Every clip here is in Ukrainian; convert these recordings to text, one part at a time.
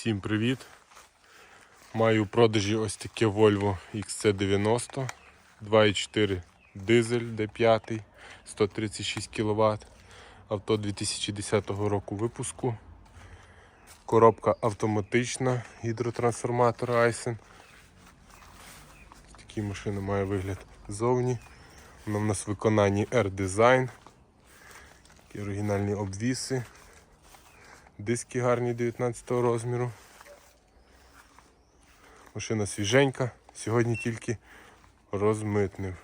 Всім привіт! Маю у продажі ось таке Volvo XC90 2.4 дизель D5 136 кВт. Авто 2010 року випуску. Коробка автоматична гідротрансформатор Айсен. Такі машини має вигляд ззовні. Вона в нас в виконанні R-Design. Оригінальні обвіси. Диски гарні 19 розміру. Машина свіженька, сьогодні тільки розмитнив.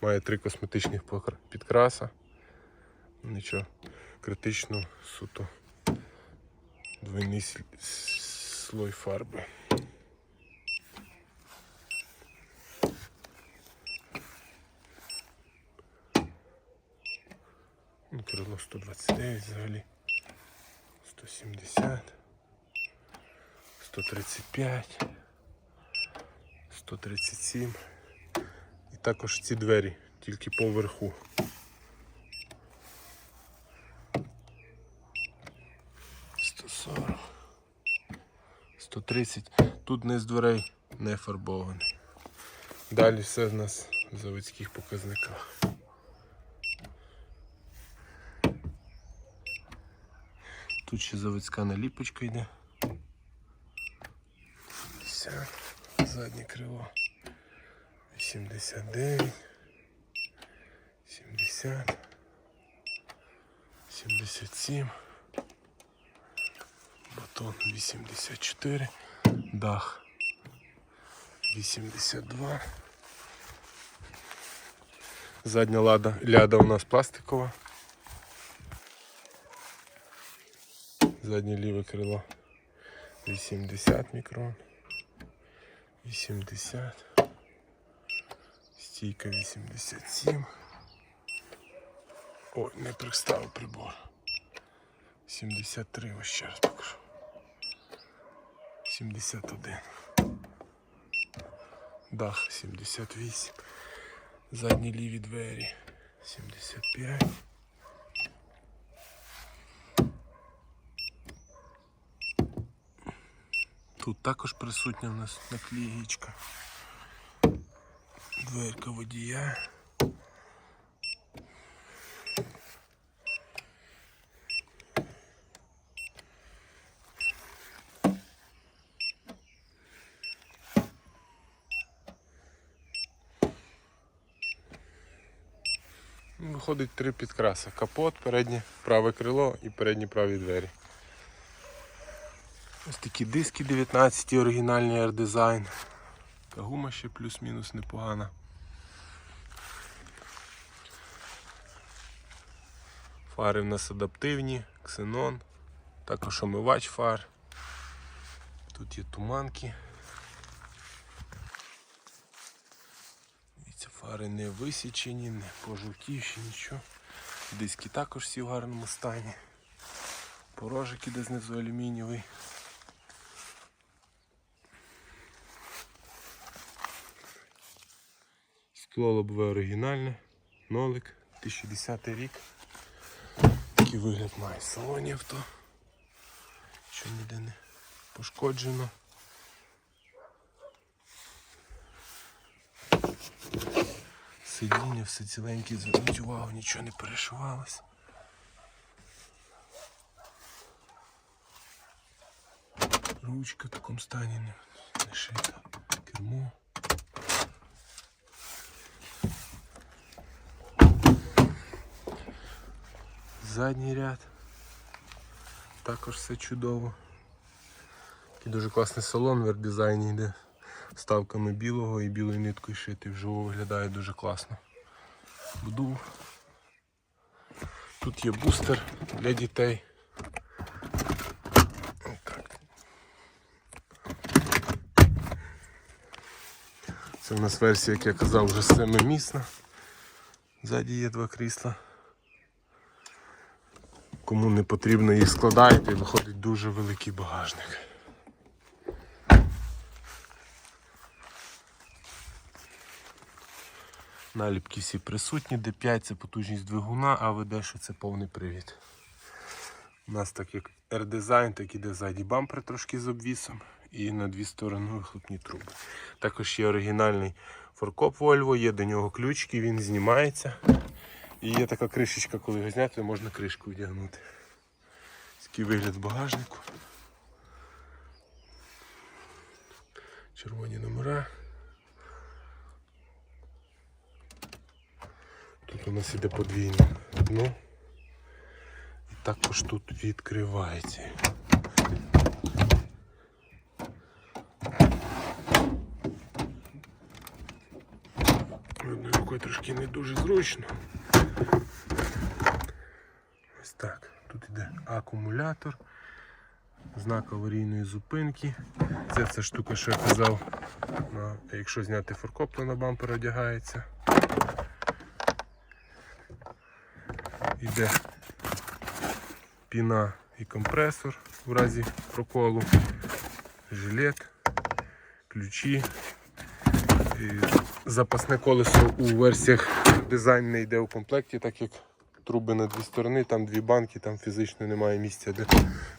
Має три косметичних підкраса. Нічого критично, суто двойний слой фарби. Ну, Крило 129 взагалі. 170. 135. 137. І також ці двері, тільки поверху. Сто сорок. 130. Тут низ дверей не фарбований. Далі все в нас в заводських показниках. Тут ще заводська наліпочка йде. 50. Заднє крило. 89. 70. 77. Батон 84. Дах 82. Задня лада, ляда у нас пластикова. Заднє ліве крило 80 мікрон. 80. Стійка 87. Ой, не приставив прибор. 73, ось ще раз покажу. 71. Дах 78. Задні ліві двері 75. Тут також присутня в нас наклеєчка. Дверка водія. Виходить три підкраси. Капот, переднє праве крило і передні праві двері. Ось такі диски 19 оригінальний R-Design. Та гума ще плюс-мінус непогана. Фари в нас адаптивні, ксенон, також омивач фар. Тут є туманки. Дивіться, фари не висічені, не пожовтівші, нічого. Диски також всі в гарному стані. Порожик іде знизу алюмінієвий. Скло лобове оригінальне, нолик, 2010 рік. Такий вигляд має в салоні авто. Що ніде не пошкоджено. Сидіння все ціленьке, зверніть увагу, нічого не перешивалось. Ручка в такому стані не, шита. Кермо. Задній ряд. Також все чудово. Такий дуже класний салон в дизайні йде. Вставками білого і білою ниткою шитий. Вживу виглядає дуже класно. Буду. Тут є бустер для дітей. Це в нас версія, як я казав, вже семимісна. Ззаді є два крісла. Кому не потрібно їх складаєте і виходить дуже великий багажник. Наліпки всі присутні, D5 це потужність двигуна, а ВД що це повний привід. У нас так як R-Design, так іде ззаді бампер трошки з обвісом і на дві сторони вихлопні труби. Також є оригінальний форкоп Volvo, є до нього ключики, він знімається. І є така кришечка, коли його зняти, можна кришку вдягнути. Такий вигляд багажнику. Червоні номера. Тут у нас іде подвійне дно. І також тут відкривається. Одною рукою трошки не дуже зручно. Ось так. Тут іде акумулятор, знак аварійної зупинки. Це ця штука, що я казав, на, якщо зняти форкоп, то на бампер одягається. Іде піна і компресор в разі проколу, жилет, ключі. І запасне колесо у версіях дизайн не йде у комплекті, так як труби на дві сторони, там дві банки, там фізично немає місця для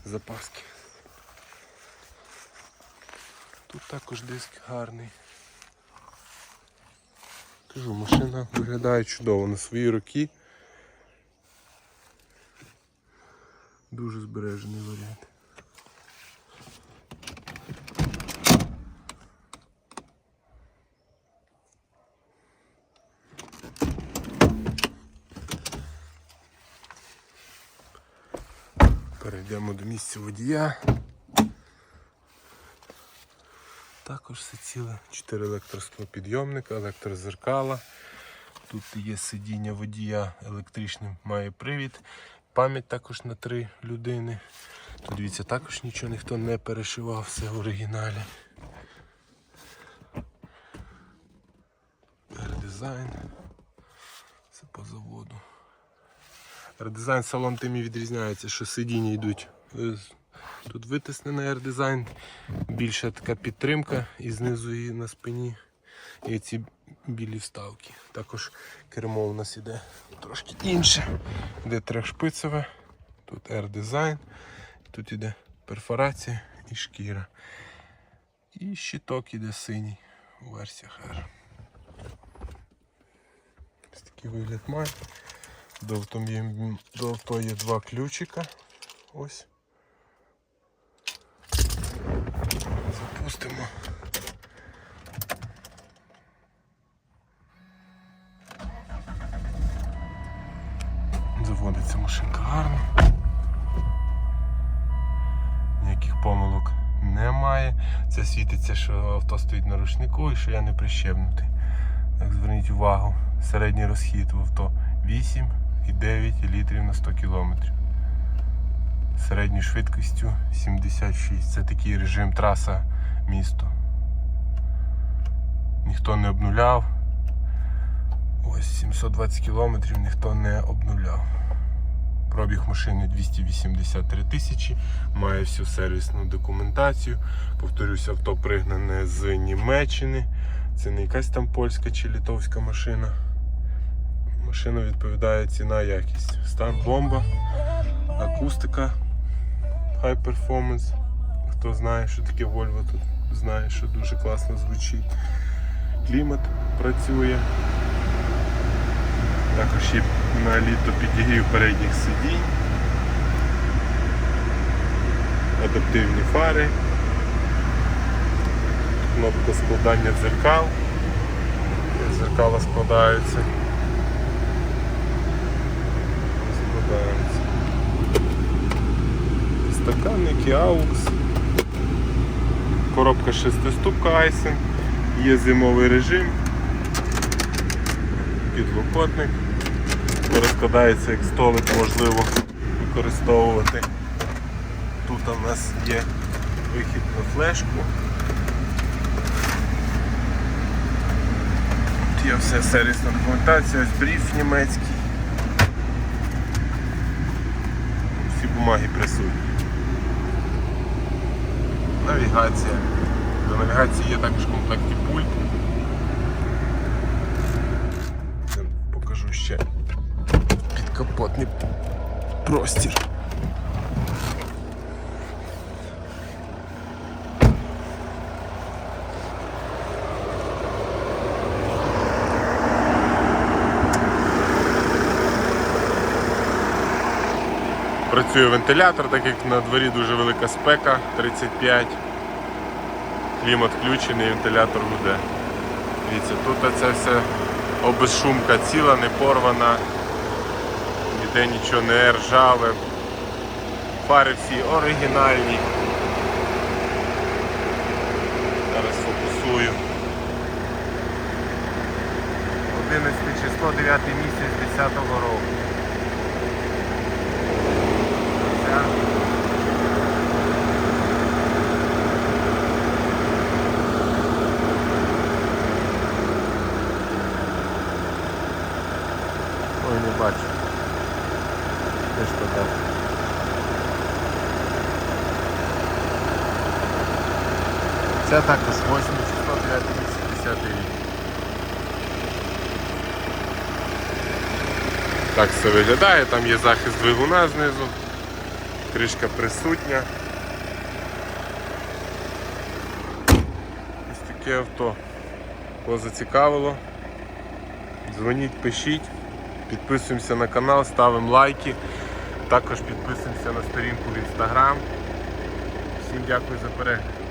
запаски. Тут також диск гарний. Кажу, машина виглядає чудово на свої роки. Дуже збережений варіант. Перейдемо до місця водія. Також все ціле. 4 електросклопідйомника, електрозеркала. Тут є сидіння водія електричним, має привід. Пам'ять також на 3 людини. Тут дивіться, також нічого ніхто не перешивав, все в оригіналі. Редизайн. Все по заводу. Редизайн салон тим і відрізняється, що сидіння йдуть. е, Тут витиснений R-дизайн, більша така підтримка і знизу і на спині. І ці білі вставки. Також кермо у нас іде трошки інше. Іде трьохшпицеве, тут R-дизайн, тут іде перфорація і шкіра. І щиток іде синій у версіях R. Ось такий вигляд має. До авто є, до авто є два ключика. Ось. Запустимо. Заводиться машинка гарно. Ніяких помилок немає. Це світиться, що авто стоїть на рушнику і що я не прищемнутий. Так, зверніть увагу, середній розхід в авто 8,9 літрів на 100 кілометрів. Середньою швидкістю 76. Це такий режим траса місто. Ніхто не обнуляв. Ось 720 кілометрів ніхто не обнуляв. Пробіг машини 283 тисячі, має всю сервісну документацію. Повторюсь, авто пригнане з Німеччини. Це не якась там польська чи літовська машина. Машина відповідає ціна якість. Стан бомба, акустика, high performance. Хто знає, що таке Volvo, тут знає, що дуже класно звучить. Клімат працює. Також є на літо підігрів передніх сидінь. Адаптивні фари. Кнопка складання дзеркал. Зеркала складаються. Складаються. Стаканники AUX. Коробка шестиступка Айсен. Є зимовий режим. Підлокотник. Розкладається як столик, можливо використовувати. Тут у нас є вихід на флешку. Тут є вся сервісна документація, ось бриф німецький. Всі бумаги присутні навігація. До навігації є також в комплекті пульт. Покажу ще підкапотний простір. Працює вентилятор, так як на дворі дуже велика спека 35. Включений, вентилятор гуде. Дивіться, тут це все обезшумка ціла, не порвана, ніде нічого не ржаве. Фари всі оригінальні. Зараз фокусую. 11 число, 9 місяць 10 року. Ця Ой, не бачу. Де ж туди? Це також 8 число, 9 місяць, 10 рік. Так все виглядає, там є захист двигуна знизу, кришка присутня. Ось таке авто. Кого зацікавило. Дзвоніть, пишіть, підписуємося на канал, ставимо лайки. Також підписуємося на сторінку в інстаграм. Всім дякую за перегляд.